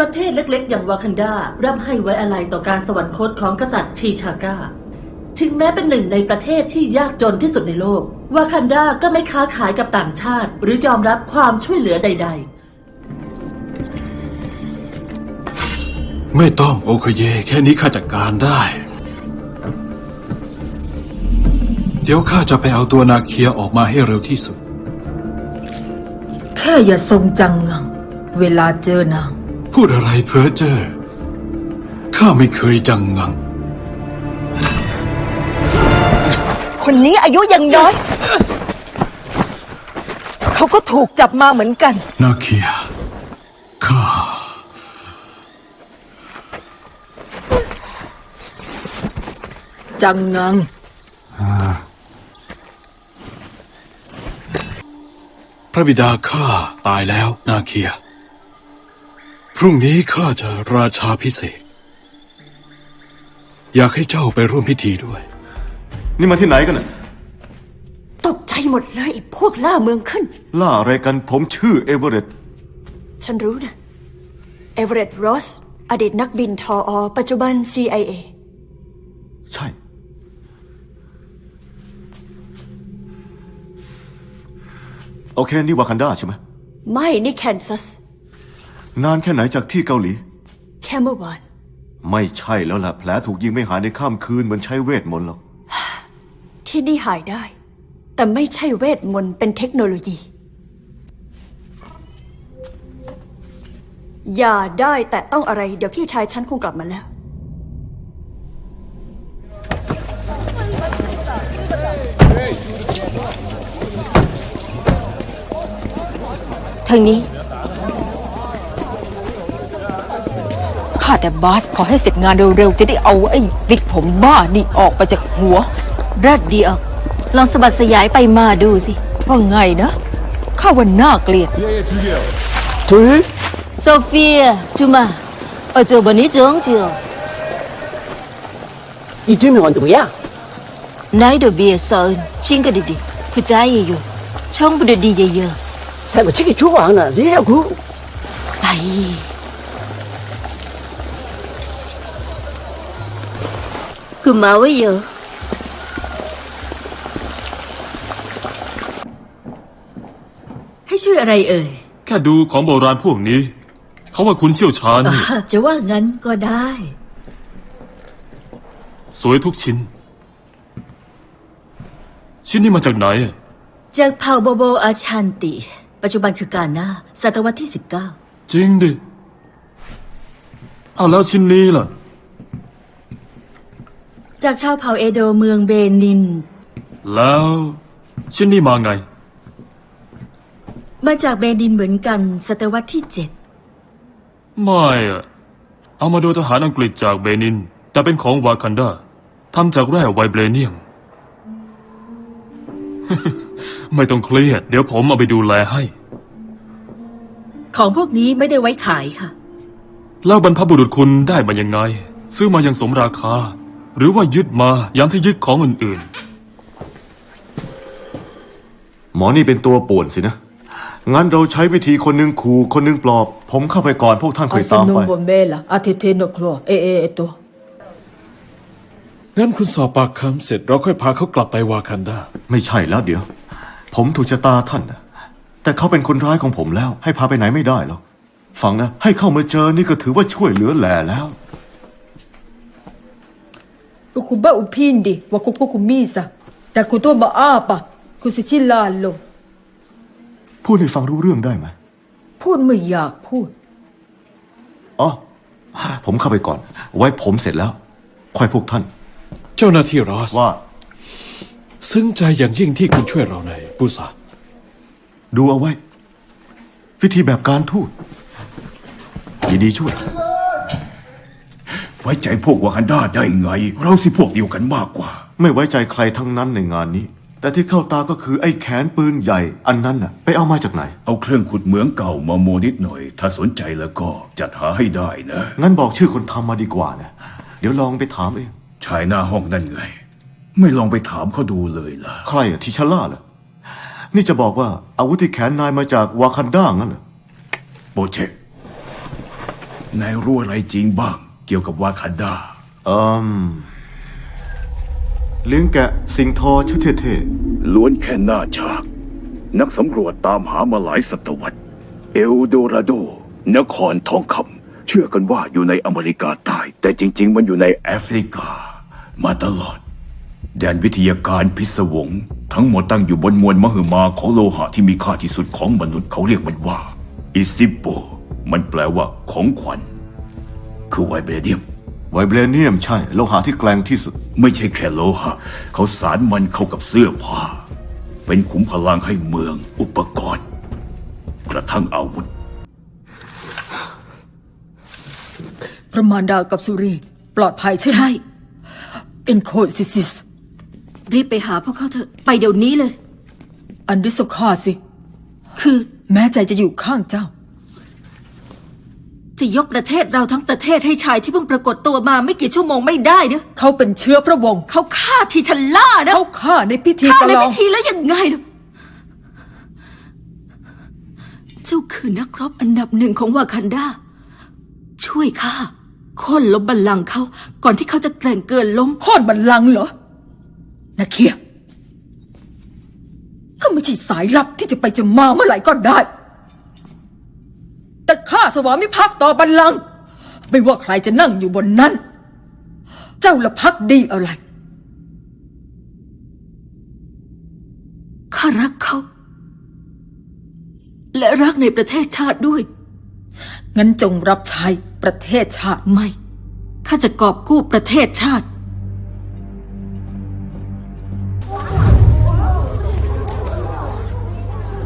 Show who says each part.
Speaker 1: ประเทศเล็กๆ อย่างวากันดาร่ำให้ไว้อะไรต่อการสวรรคตของกษัตริย์ทีชากาถึงแม้เป็นหนึ่งในประเทศที่ยากจนที่สุดในโลก วากันดาก็ไม่ค้าขายกับต่างชาติ หรือยอมรับความช่วยเหลือใด
Speaker 2: ไม่ต้องโอเคเย แค่นี้ข้าจัดการได้ เดี๋ยวข้าจะไปเอาตัวนาเคียออกมาให้เร็วที่สุด
Speaker 3: ๆแค่อย่าทรงจังงัง เวลาเจอนาง
Speaker 2: พูดอะไรเพ้อเจ้อข้าไม่เคยจังงัง
Speaker 3: คนนี้อายุยังน้อย เขาก็ถูกจับมาเหมือนกัน
Speaker 2: นาเคียข้า
Speaker 3: จังงัง
Speaker 2: พระบิดาข้าตายแล้วนาเคีย พรุ่งนี้ข้าจะราชาพิเศษกอยากให้เจ้าไปร่วมพิธีด้วย
Speaker 4: นี่มาที่ไหนกันน่ะ
Speaker 5: ตกใจหมดเลยไอ้พวกล่าเมืองขึ้น
Speaker 4: ล่าอะไรกันผมชื่อเอเวอเรตต์
Speaker 5: ฉันรู้นะ เอเวอเรตต์รอส อดีตนักบินทออ ปัจจุบัน CIA
Speaker 4: ใช่ โอเค นี่วากันดาใช่ไหม
Speaker 5: ไม่ นี่แคนซัส
Speaker 4: นานแค่ไหนจากที่เกาหลี
Speaker 5: แค่เมื่อวาน
Speaker 4: ไม่ใช่แล้วล่ะ แผลถูกยิงไม่หายในข้ามคืนเหมือนใช้เวทมนต์หรอก
Speaker 5: ที่นี่หายได้ แต่ไม่ใช่เวทมนต์เป็นเทคโนโลยี อย่าได้แต่ต้องอะไร เดี๋ยวพี่ชายฉันคงกลับมาแล้ว
Speaker 3: ทางนี้าแต่บาสขอให้เสร็จงานเร็วๆ จะได้เอาไอ้วิกผมบ้านี่ออกไปจากหัว แรดเดียวลองสะบัดสยายไปมาดูสิ ว่าไงนะ ข้าว่าน่าเกลียด 예, 예, 죽. โซเฟียจูมาเอาเจอบั
Speaker 6: นนี้เจองเจี
Speaker 3: ยว 이 주명은 누구 야? นายเดอะเบียร์
Speaker 6: สอนชิงกันดีดิผู้
Speaker 3: ใจเยอยู่
Speaker 1: ช่องบุดดีเยอะ
Speaker 7: 살고 치기 죽어แล้วกู
Speaker 1: ไป รเอ่ย
Speaker 2: แค่ดูของโบราณพวกนี้ เขาว่าคุณเชี่ยวชาญนี่
Speaker 1: อ่าจะว่างั้นก็ได้
Speaker 2: สวยทุกชิ้น ชิ้นนี้มาจากไหนอะ
Speaker 1: จากเผ่าโบโบอาชันติ ปัจจุบันคือการนาศตวรรษที่19
Speaker 2: จริงดิอ้าวแล้วชิ้นนี้ล่ะ
Speaker 1: จากชาวเผ่าเอโดเมืองเบนิน
Speaker 2: แล้วชิ้นนี้มาไง
Speaker 1: มาจากเบนินเหมือนกัน ศตวรรษที่
Speaker 2: ไม่อะเอามาโดยทหารอังกฤษจากเบนิน แต่เป็นของวากันดาทำจากแร่ไวเบรเนียม ไม่ต้องเครียด เดี๋ยวผมเอาไปดูแลให้
Speaker 1: 7ของพวกนี้ไม่ได้ไว้ขายค่ะ
Speaker 2: แล้วบรรพบุรุษคุณได้มายังไง ซื้อมายังสมราคา หรือว่ายึดมายังที่ยึดของอื่น
Speaker 4: หมอนี่เป็นตัวป่วนสินะ งั้นเราใช้วิธีคนหนึ่งขู่คนหนึ่งปลอบ ผมเข้าไปก่อนพวกท่านค่อยตามไป
Speaker 3: บนเมล่ะอาทิเทนครัวเอเอเอตัว
Speaker 8: งั้นคุณสอบปากคำเสร็จเราค่อยพาเขากลับไปวาคันดา
Speaker 4: ไม่ใช่แล้วเดี๋ยว ผมถูกชะตาท่านนะแต่เขาเป็นคนร้ายของผมแล้ว ให้พาไปไหนไม่ได้หรอก ฟังนะ ให้เข้ามาเจอนี่ก็ถือว่าช่วยเหลือแหล่แล้ว
Speaker 3: ukuba uphindi wakukukumisa ndakutomba apa kusichilalo
Speaker 4: พูดให้ฟังรู้เรื่องได้ไหม
Speaker 3: พูดไม่อยากพูด
Speaker 4: อ๋อ ผมเข้าไปก่อน ไว้ผมเสร็จแล้ว ค่อยพวกท่าน
Speaker 8: เจ้าหน้าที่รอส
Speaker 4: ว่า
Speaker 8: ซึ้งใจอย่างยิ่งที่คุณช่วยเราในปุษา
Speaker 4: ดูเอาไว้ วิธีแบบการทูตยินดีช่วย
Speaker 9: ไว้ใจพวกวากันดาได้ไง เราสิพวกเดียวกันมากกว่า
Speaker 4: ไม่ไว้ใจใครทั้งนั้นในงานนี้ แต่ที่เข้าตาก็คือไอ้แขนปืนใหญ่ อันนั้นน่ะ ไปเอามาจากไหน
Speaker 9: เอาเครื่องขุดเหมืองเก่ามาโมนิดหน่อย ถ้าสนใจแล้วก็จัดหาให้ได้นะ
Speaker 4: งั้นบอกชื่อคนทำมาดีกว่านะ เดี๋ยวลองไปถามเอง
Speaker 9: ชายหน้าห้องนั่นไง ไม่ลองไปถามเขาดูเลยล่ะ
Speaker 4: ใครอะทิชล่าเหรอ นี่จะบอกว่าอาวุธที่แขนนายมาจากวากันดางั้นเหรอ
Speaker 9: โปเชกนายรู้อะไรจริงบ้าง เกี่ยวกับวากันดา
Speaker 4: อืมเลี้ยงแกะสิงโทชุดเท่
Speaker 9: ล้วนแค่หน้าฉาก นักสำรวจตามหามาหลายศตวรรษ เอลโดราโด นครทองคำเชื่อกันว่าอยู่ในอเมริกาใต้ แต่จริง ๆ มันอยู่ใน แอฟริกา มาตลอด แดนวิทยาการพิศวง ทั้งหมดตั้งอยู่บนมวลมหึมาของโลหะที่มีค่าที่สุดของมนุษย์เขาเรียกมันว่า อิซิโป มันแปลว่าของขวัญ คือไวเบเดียม
Speaker 4: ๆไวเบรเนียมใช่โลหะที่แกร่งที่สุด
Speaker 9: ไม่ใช่แค่โลหะ เขาสารมันเข้ากับเสื้อผ้า เป็นขุมพลังให้เมืองอุปกรณ์ กระทั่งอาวุธ
Speaker 3: พระมารดากับสุรี ปลอดภัยใช่ไหม
Speaker 10: ใช่
Speaker 3: เอ็นโคซิซิส
Speaker 10: รีบไปหาพวกเขาเถอะ ไปเดี๋ยวนี้เลย
Speaker 3: อันดิสคาสิ
Speaker 10: คือ
Speaker 3: แม้ใจจะอยู่ข้างเจ้า
Speaker 10: จะยกประเทศเราทั้งประเทศให้ชายที่เพิ่งปรากฏตัวมาไม่กี่ชั่วโมงไม่ได้เนอะ
Speaker 3: เขาเป็นเชื้อพระวงศ์
Speaker 10: เขาฆ่าทีชันล่านะ
Speaker 3: เขาฆ่าในพิธี
Speaker 10: ฆ่า
Speaker 3: ประ
Speaker 10: ใน
Speaker 3: ลอ
Speaker 10: พิ
Speaker 3: ง
Speaker 10: ธีแล้วยังไงเนอะเจ้าคือนักรบอันดับหนึ่งของวากันดาช่วยข้าโค่นล้มบัลลังก์เขา ก่อนที่เขาจะแกร่งเกินล้ม
Speaker 3: โค่นบัลลังก์เหรอนาเคียก็ไม่ใช่สายลับที่จะไปจะมาเมื่อไหร่ก็ได้ แต่ข้าสวามิภักดิ์ต่อบัลลังก์ไม่ว่าใครจะนั่งอยู่บนนั้น เจ้าละพักดีอะไร
Speaker 10: ข้ารักเขา และรักในประเทศชาติด้วย
Speaker 3: งั้นจงรับใช้ประเทศชาติ
Speaker 10: ไม่ ข้าจะกอบกู้ประเทศชาติ